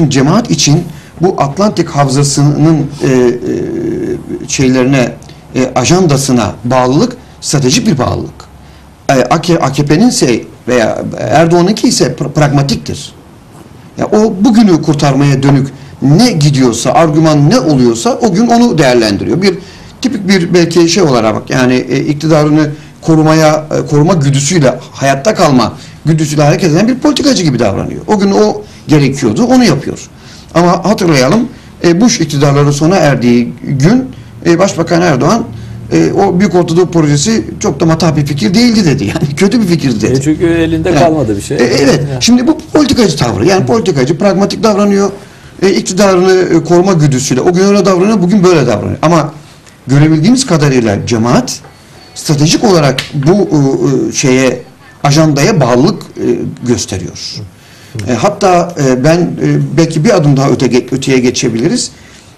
Şimdi cemaat için bu Atlantik Havzası'nın e, e, şeylerine, e, ajandasına bağlılık stratejik bir bağlılık. E, AKP'nin ise veya Erdoğan'ınki ise pra- pragmatiktir. Ya o bugünü kurtarmaya dönük ne gidiyorsa, argüman ne oluyorsa o gün onu değerlendiriyor. Bir tipik bir belki şey olarak yani e, iktidarını korumaya e, koruma güdüsüyle hayatta kalma güdüsüyle hareket eden bir politikacı gibi davranıyor. O gün o gerekiyordu, onu yapıyor. Ama hatırlayalım e, Bush iktidarları sona erdiği gün e, Başbakan Erdoğan e, o Büyük Orta Doğu projesi çok da matah bir fikir değildi dedi. Yani kötü bir fikirdi dedi. E çünkü elinde Yani, kalmadı bir şey. e, evet. Ya. Şimdi bu politikacı tavrı. Yani politikacı pragmatik davranıyor. E, iktidarını e, koruma güdüsüyle. O gün öyle davranıyor, bugün böyle davranıyor. Ama görebildiğimiz kadarıyla cemaat stratejik olarak bu e, e, şeye ajandaya bağlılık e, gösteriyor. E, hatta ben belki bir adım daha öte, öteye geçebiliriz.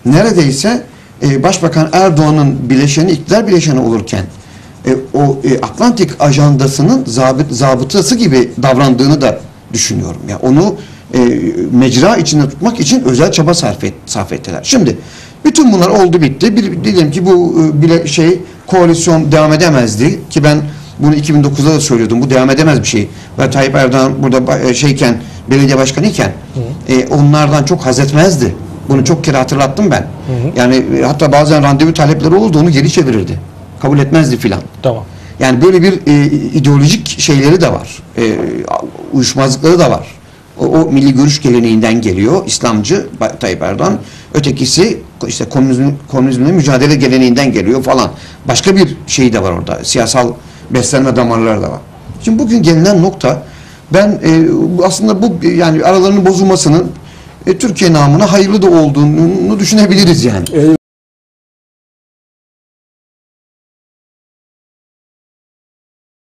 Neredeyse Başbakan Erdoğan'ın bileşeni, iktidar bileşeni olurken o Atlantik ajandasının zabıt, zabıtası gibi davrandığını da düşünüyorum. Ya onu mecra içinde tutmak için özel çaba sarf, et, sarf ettiler. Şimdi bütün bunlar oldu bitti. Bir, diyelim ki bu bile şey koalisyon devam edemezdi ki ben bunu 2009'da da söylüyordum. Bu devam edemez bir şey. Ve Tayyip Erdoğan burada e, şeyken belediye başkanı iken e, onlardan çok haz etmezdi. Bunu çok kere hatırlattım ben. Yani e, hatta bazen randevu talepleri olurdu onu geri çevirirdi. Kabul etmezdi filan. Tamam. Yani böyle bir e, ideolojik şeyleri de var. E, uyuşmazlıkları da var. O, o milli görüş geleneğinden geliyor. İslamcı Tayyip Erdoğan. Ötekisi işte komünizm, komünizmle mücadele geleneğinden geliyor falan. Başka bir şey de var orada. Siyasal beslenme damarları da var. Şimdi bugün gelinen nokta ben e, aslında bu yani aralarının bozulmasının e, Türkiye namına hayırlı da olduğunu düşünebiliriz yani. Öyle